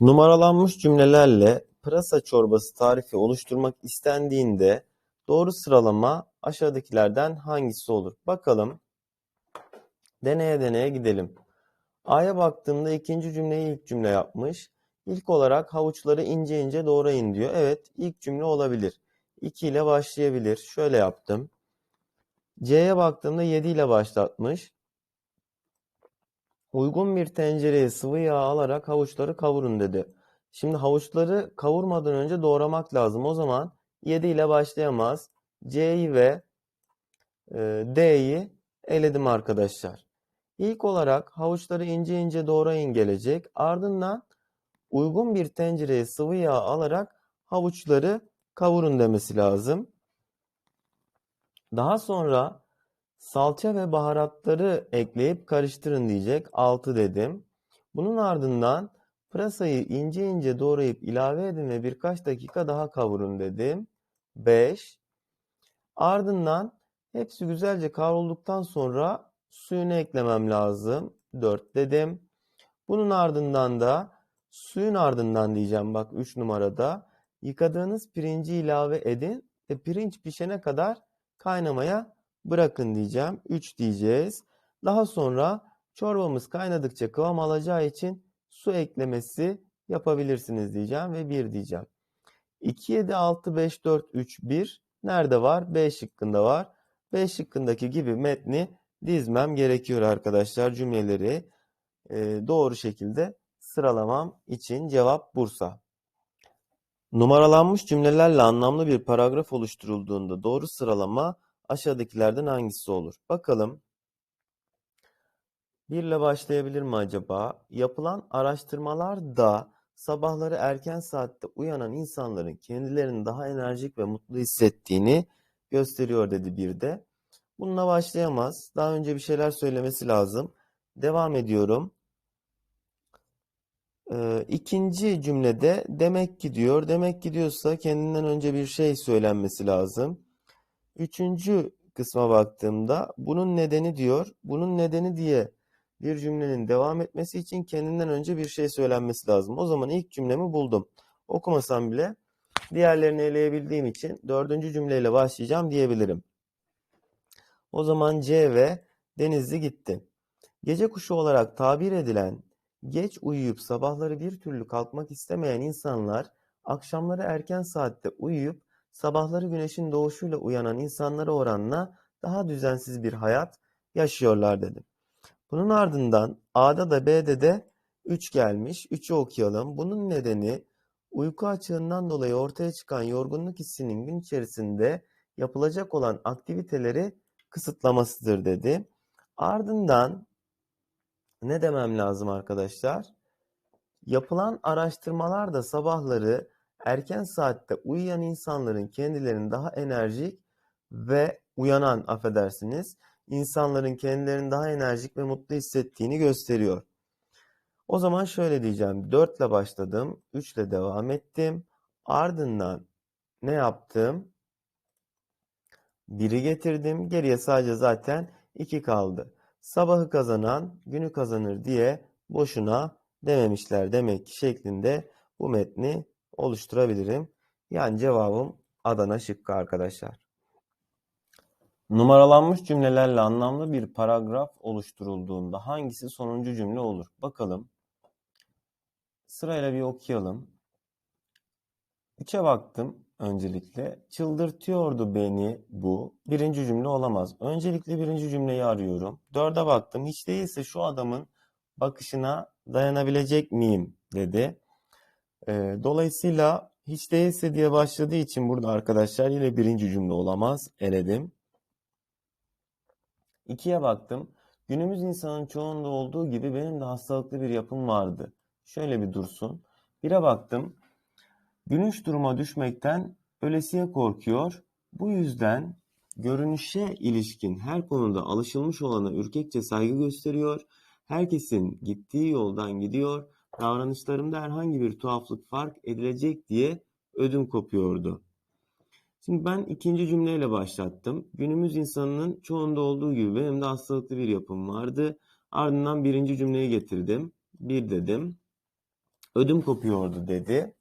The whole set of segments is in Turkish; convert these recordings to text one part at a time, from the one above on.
Numaralanmış cümlelerle pırasa çorbası tarifi oluşturmak istendiğinde doğru sıralama aşağıdakilerden hangisi olur? Bakalım. Deneye deneye gidelim. A'ya baktığımda ikinci cümleyi ilk cümle yapmış. İlk olarak havuçları ince ince doğrayın diyor. Evet, ilk cümle olabilir. 2 ile başlayabilir. Şöyle yaptım. C'ye baktığımda 7 ile başlatmış. Uygun bir tencereye sıvı yağ alarak havuçları kavurun dedi. Şimdi havuçları kavurmadan önce doğramak lazım. O zaman 7 ile başlayamaz. C'yi ve e, D'yi eledim arkadaşlar. İlk olarak havuçları ince ince doğrayın gelecek. Ardından uygun bir tencereye sıvı yağ alarak havuçları kavurun demesi lazım. Daha sonra salça ve baharatları ekleyip karıştırın diyecek. 6 dedim. Bunun ardından pırasayı ince ince doğrayıp ilave edin ve birkaç dakika daha kavurun dedim. 5. Ardından hepsi güzelce kavrulduktan sonra suyunu eklemem lazım. 4 dedim. Bunun ardından da suyun ardından diyeceğim bak 3 numarada yıkadığınız pirinci ilave edin ve pirinç pişene kadar kaynamaya bırakın diyeceğim. 3 diyeceğiz. Daha sonra çorbamız kaynadıkça kıvam alacağı için su eklemesi yapabilirsiniz diyeceğim ve 1 diyeceğim. 2, 7, 6, 5, 4, 3, 1 nerede var? B şıkkında var. B şıkkındaki gibi metni dizmem gerekiyor arkadaşlar. Cümleleri e, doğru şekilde sıralamam için cevap Bursa. Numaralanmış cümlelerle anlamlı bir paragraf oluşturulduğunda doğru sıralama aşağıdakilerden hangisi olur? Bakalım. Bir ile başlayabilir mi acaba? Yapılan araştırmalarda sabahları erken saatte uyanan insanların kendilerini daha enerjik ve mutlu hissettiğini gösteriyor dedi bir de. Bununla başlayamaz. Daha önce bir şeyler söylemesi lazım. Devam ediyorum. Ee, ikinci cümlede demek ki diyor. Demek ki diyorsa kendinden önce bir şey söylenmesi lazım. Üçüncü kısma baktığımda bunun nedeni diyor. Bunun nedeni diye bir cümlenin devam etmesi için kendinden önce bir şey söylenmesi lazım. O zaman ilk cümlemi buldum. Okumasam bile diğerlerini eleyebildiğim için dördüncü cümleyle başlayacağım diyebilirim. O zaman C ve Denizli gitti. Gece kuşu olarak tabir edilen geç uyuyup sabahları bir türlü kalkmak istemeyen insanlar akşamları erken saatte uyuyup sabahları güneşin doğuşuyla uyanan insanlara oranla daha düzensiz bir hayat yaşıyorlar dedi. Bunun ardından A'da da B'de de 3 gelmiş. 3'ü okuyalım. Bunun nedeni uyku açığından dolayı ortaya çıkan yorgunluk hissinin gün içerisinde yapılacak olan aktiviteleri kısıtlamasıdır dedi. Ardından ne demem lazım arkadaşlar? Yapılan araştırmalarda sabahları erken saatte uyuyan insanların kendilerini daha enerjik ve uyanan affedersiniz insanların kendilerini daha enerjik ve mutlu hissettiğini gösteriyor. O zaman şöyle diyeceğim. 4 ile başladım. 3 ile devam ettim. Ardından ne yaptım? 1'i getirdim. Geriye sadece zaten 2 kaldı. Sabahı kazanan günü kazanır diye boşuna dememişler demek ki şeklinde bu metni oluşturabilirim. Yani cevabım Adana şıkkı arkadaşlar. Numaralanmış cümlelerle anlamlı bir paragraf oluşturulduğunda hangisi sonuncu cümle olur? Bakalım. Sırayla bir okuyalım. Üçe baktım öncelikle. Çıldırtıyordu beni bu. Birinci cümle olamaz. Öncelikle birinci cümleyi arıyorum. Dörde baktım. Hiç değilse şu adamın bakışına dayanabilecek miyim dedi. Ee, dolayısıyla hiç değilse diye başladığı için burada arkadaşlar yine birinci cümle olamaz. Eledim. İkiye baktım. Günümüz insanın çoğunda olduğu gibi benim de hastalıklı bir yapım vardı. Şöyle bir dursun. Bire baktım. Gülünç duruma düşmekten ölesiye korkuyor. Bu yüzden görünüşe ilişkin her konuda alışılmış olana ürkekçe saygı gösteriyor. Herkesin gittiği yoldan gidiyor. Davranışlarımda herhangi bir tuhaflık fark edilecek diye ödüm kopuyordu. Şimdi ben ikinci cümleyle başlattım. Günümüz insanının çoğunda olduğu gibi benim de hastalıklı bir yapım vardı. Ardından birinci cümleyi getirdim. Bir dedim. Ödüm kopuyordu dedi.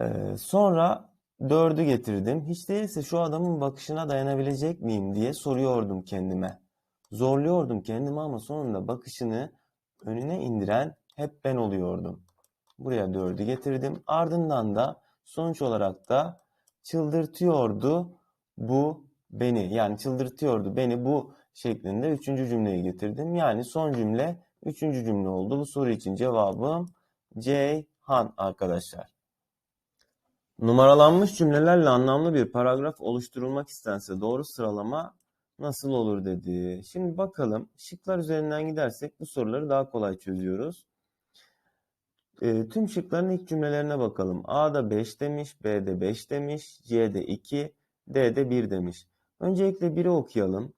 Ee, sonra dördü getirdim. Hiç değilse şu adamın bakışına dayanabilecek miyim diye soruyordum kendime. Zorluyordum kendimi ama sonunda bakışını önüne indiren hep ben oluyordum. Buraya dördü getirdim. Ardından da sonuç olarak da çıldırtıyordu bu beni. Yani çıldırtıyordu beni bu şeklinde üçüncü cümleyi getirdim. Yani son cümle üçüncü cümle oldu. Bu soru için cevabım Ceyhan arkadaşlar. Numaralanmış cümlelerle anlamlı bir paragraf oluşturulmak istense doğru sıralama nasıl olur dedi. Şimdi bakalım şıklar üzerinden gidersek bu soruları daha kolay çözüyoruz. E, tüm şıkların ilk cümlelerine bakalım. A'da 5 demiş, B'de 5 demiş, C'de 2, D'de 1 demiş. Öncelikle 1'i okuyalım.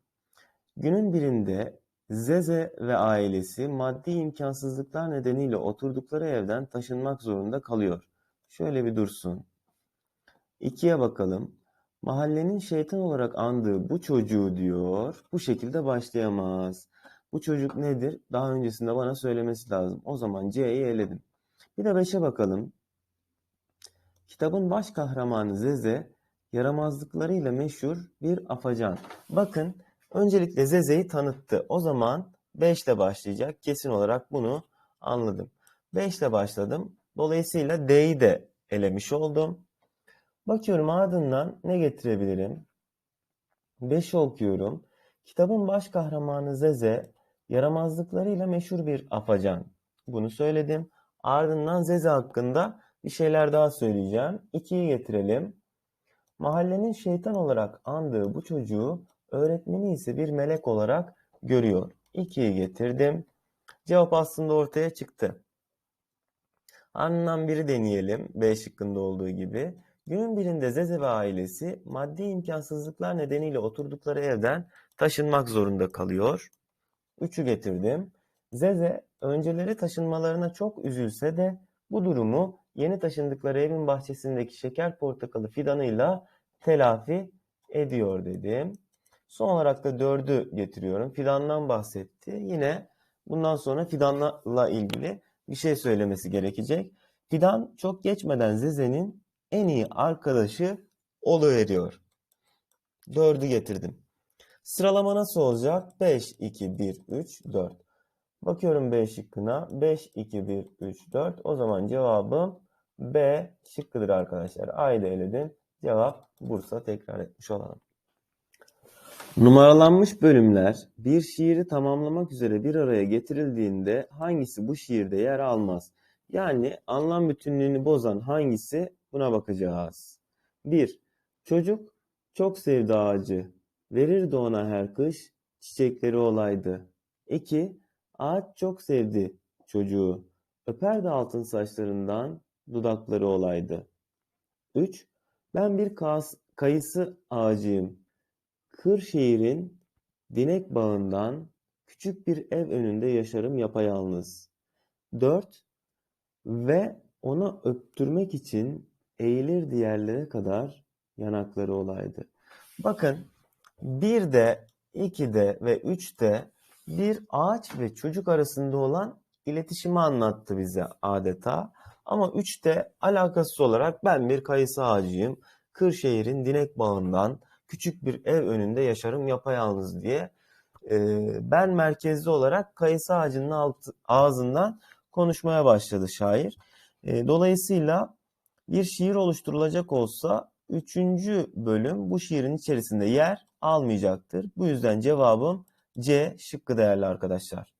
Günün birinde Zeze ve ailesi maddi imkansızlıklar nedeniyle oturdukları evden taşınmak zorunda kalıyor. Şöyle bir dursun. İkiye bakalım. Mahallenin şeytan olarak andığı bu çocuğu diyor, bu şekilde başlayamaz. Bu çocuk nedir? Daha öncesinde bana söylemesi lazım. O zaman C'yi eledim. Bir de 5'e bakalım. Kitabın baş kahramanı Zeze, yaramazlıklarıyla meşhur bir afacan. Bakın, öncelikle Zeze'yi tanıttı. O zaman 5 ile başlayacak. Kesin olarak bunu anladım. 5 ile başladım. Dolayısıyla D'yi de elemiş oldum. Bakıyorum ardından ne getirebilirim? 5'i okuyorum. Kitabın baş kahramanı Zeze, yaramazlıklarıyla meşhur bir afacan. Bunu söyledim. Ardından Zeze hakkında bir şeyler daha söyleyeceğim. 2'yi getirelim. Mahallenin şeytan olarak andığı bu çocuğu öğretmeni ise bir melek olarak görüyor. 2'yi getirdim. Cevap aslında ortaya çıktı. Ardından biri deneyelim. B şıkkında olduğu gibi. Günün birinde Zeze ve ailesi maddi imkansızlıklar nedeniyle oturdukları evden taşınmak zorunda kalıyor. Üçü getirdim. Zeze önceleri taşınmalarına çok üzülse de bu durumu yeni taşındıkları evin bahçesindeki şeker portakalı fidanıyla telafi ediyor dedim. Son olarak da dördü getiriyorum. Fidandan bahsetti. Yine bundan sonra fidanla ilgili bir şey söylemesi gerekecek. Fidan çok geçmeden Zeze'nin en iyi arkadaşı oluveriyor. Dördü getirdim. Sıralama nasıl olacak? 5, 2, 1, 3, 4. Bakıyorum B şıkkına. 5, 2, 1, 3, 4. O zaman cevabım B şıkkıdır arkadaşlar. A'yı da eledim. Cevap Bursa tekrar etmiş olalım. Numaralanmış bölümler bir şiiri tamamlamak üzere bir araya getirildiğinde hangisi bu şiirde yer almaz? Yani anlam bütünlüğünü bozan hangisi buna bakacağız. 1. Çocuk çok sevdi ağacı. Verirdi ona her kış çiçekleri olaydı. 2. Ağaç çok sevdi çocuğu. Öperdi altın saçlarından dudakları olaydı. 3. Ben bir kayısı ağacıyım. Kırşehir'in dinek bağından küçük bir ev önünde yaşarım yapayalnız. 4. Ve ona öptürmek için eğilir diğerlere kadar yanakları olaydı. Bakın bir de, iki de ve üç de bir ağaç ve çocuk arasında olan iletişimi anlattı bize adeta. Ama üçte alakasız olarak ben bir kayısı ağacıyım. Kırşehir'in dinek bağından küçük bir ev önünde yaşarım yapayalnız diye e, ben merkezli olarak kayısı ağacının altı, ağzından konuşmaya başladı şair. E, dolayısıyla bir şiir oluşturulacak olsa üçüncü bölüm bu şiirin içerisinde yer almayacaktır. Bu yüzden cevabım C şıkkı değerli arkadaşlar.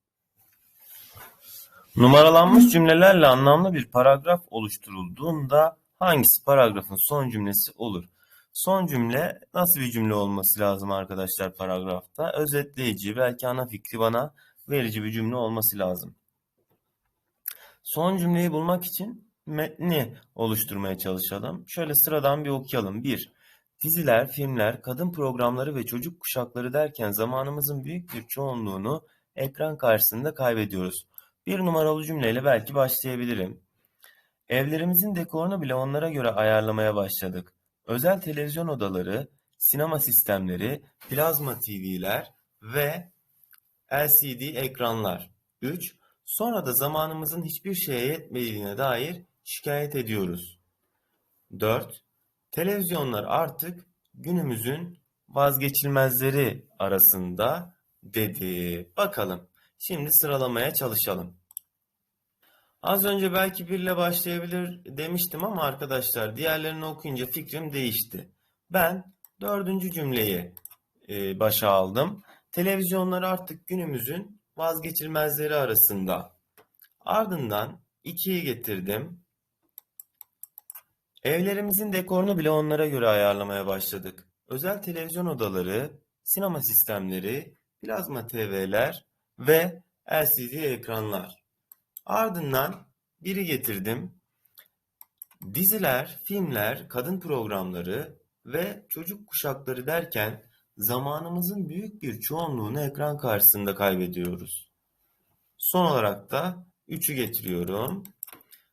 Numaralanmış cümlelerle anlamlı bir paragraf oluşturulduğunda hangisi paragrafın son cümlesi olur? Son cümle nasıl bir cümle olması lazım arkadaşlar paragrafta? Özetleyici, belki ana fikri bana verici bir cümle olması lazım. Son cümleyi bulmak için metni oluşturmaya çalışalım. Şöyle sıradan bir okuyalım. 1. Diziler, filmler, kadın programları ve çocuk kuşakları derken zamanımızın büyük bir çoğunluğunu ekran karşısında kaybediyoruz. Bir numaralı cümleyle belki başlayabilirim. Evlerimizin dekorunu bile onlara göre ayarlamaya başladık. Özel televizyon odaları, sinema sistemleri, plazma TV'ler ve LCD ekranlar. 3. Sonra da zamanımızın hiçbir şeye yetmediğine dair şikayet ediyoruz. 4. Televizyonlar artık günümüzün vazgeçilmezleri arasında dedi. Bakalım. Şimdi sıralamaya çalışalım. Az önce belki birle başlayabilir demiştim ama arkadaşlar diğerlerini okuyunca fikrim değişti. Ben dördüncü cümleyi e, başa aldım. Televizyonlar artık günümüzün vazgeçilmezleri arasında. Ardından ikiyi getirdim. Evlerimizin dekorunu bile onlara göre ayarlamaya başladık. Özel televizyon odaları, sinema sistemleri, plazma TV'ler ve LCD ekranlar. Ardından biri getirdim. Diziler, filmler, kadın programları ve çocuk kuşakları derken zamanımızın büyük bir çoğunluğunu ekran karşısında kaybediyoruz. Son olarak da 3'ü getiriyorum.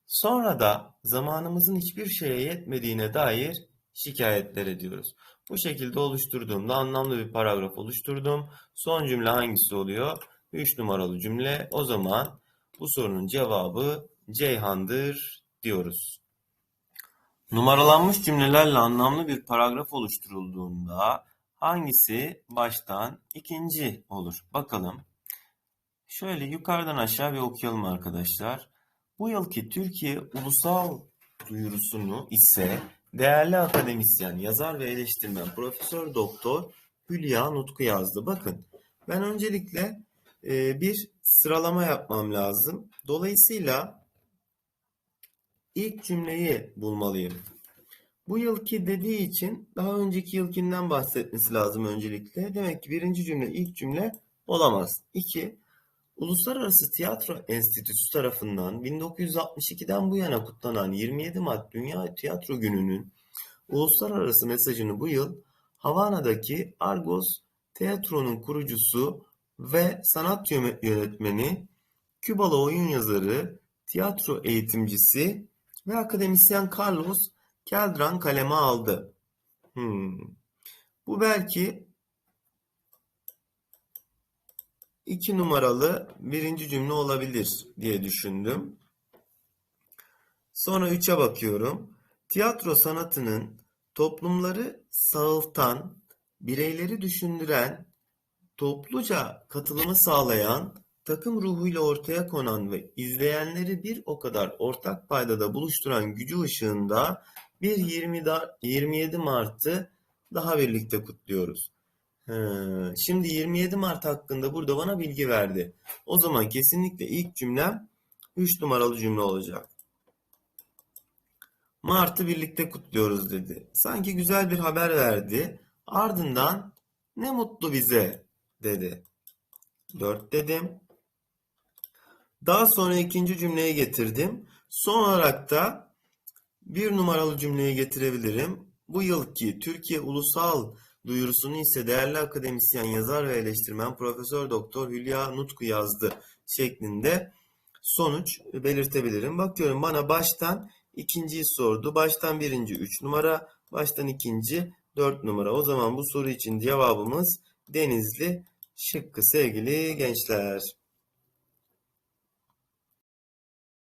Sonra da zamanımızın hiçbir şeye yetmediğine dair şikayetler ediyoruz. Bu şekilde oluşturduğumda anlamlı bir paragraf oluşturdum. Son cümle hangisi oluyor? 3 numaralı cümle. O zaman bu sorunun cevabı Ceyhan'dır diyoruz. Numaralanmış cümlelerle anlamlı bir paragraf oluşturulduğunda hangisi baştan ikinci olur? Bakalım. Şöyle yukarıdan aşağı bir okuyalım arkadaşlar. Bu yılki Türkiye Ulusal duyurusunu ise değerli akademisyen, yazar ve eleştirmen Profesör Doktor Hülya Nutku yazdı. Bakın ben öncelikle e, bir sıralama yapmam lazım. Dolayısıyla ilk cümleyi bulmalıyım. Bu yılki dediği için daha önceki yılkinden bahsetmesi lazım öncelikle. Demek ki birinci cümle ilk cümle olamaz. İki, Uluslararası Tiyatro Enstitüsü tarafından 1962'den bu yana kutlanan 27 Mart Dünya Tiyatro Günü'nün uluslararası mesajını bu yıl Havana'daki Argos Tiyatro'nun kurucusu ve sanat yönetmeni, Kübalı oyun yazarı, tiyatro eğitimcisi ve akademisyen Carlos Keldran kaleme aldı. Hmm. Bu belki iki numaralı birinci cümle olabilir diye düşündüm. Sonra üçe bakıyorum. Tiyatro sanatının toplumları sağıltan, bireyleri düşündüren, topluca katılımı sağlayan, takım ruhuyla ortaya konan ve izleyenleri bir o kadar ortak paydada buluşturan gücü ışığında bir 20 da, 27 Mart'ı daha birlikte kutluyoruz. Şimdi 27 Mart hakkında burada bana bilgi verdi. O zaman kesinlikle ilk cümlem 3 numaralı cümle olacak. Mart'ı birlikte kutluyoruz dedi. Sanki güzel bir haber verdi. Ardından ne mutlu bize dedi. 4 dedim. Daha sonra ikinci cümleyi getirdim. Son olarak da bir numaralı cümleyi getirebilirim. Bu yılki Türkiye Ulusal duyurusunu ise değerli akademisyen, yazar ve eleştirmen Profesör Doktor Hülya Nutku yazdı şeklinde sonuç belirtebilirim. Bakıyorum bana baştan ikinciyi sordu. Baştan birinci 3 numara, baştan ikinci 4 numara. O zaman bu soru için cevabımız Denizli şıkkı sevgili gençler.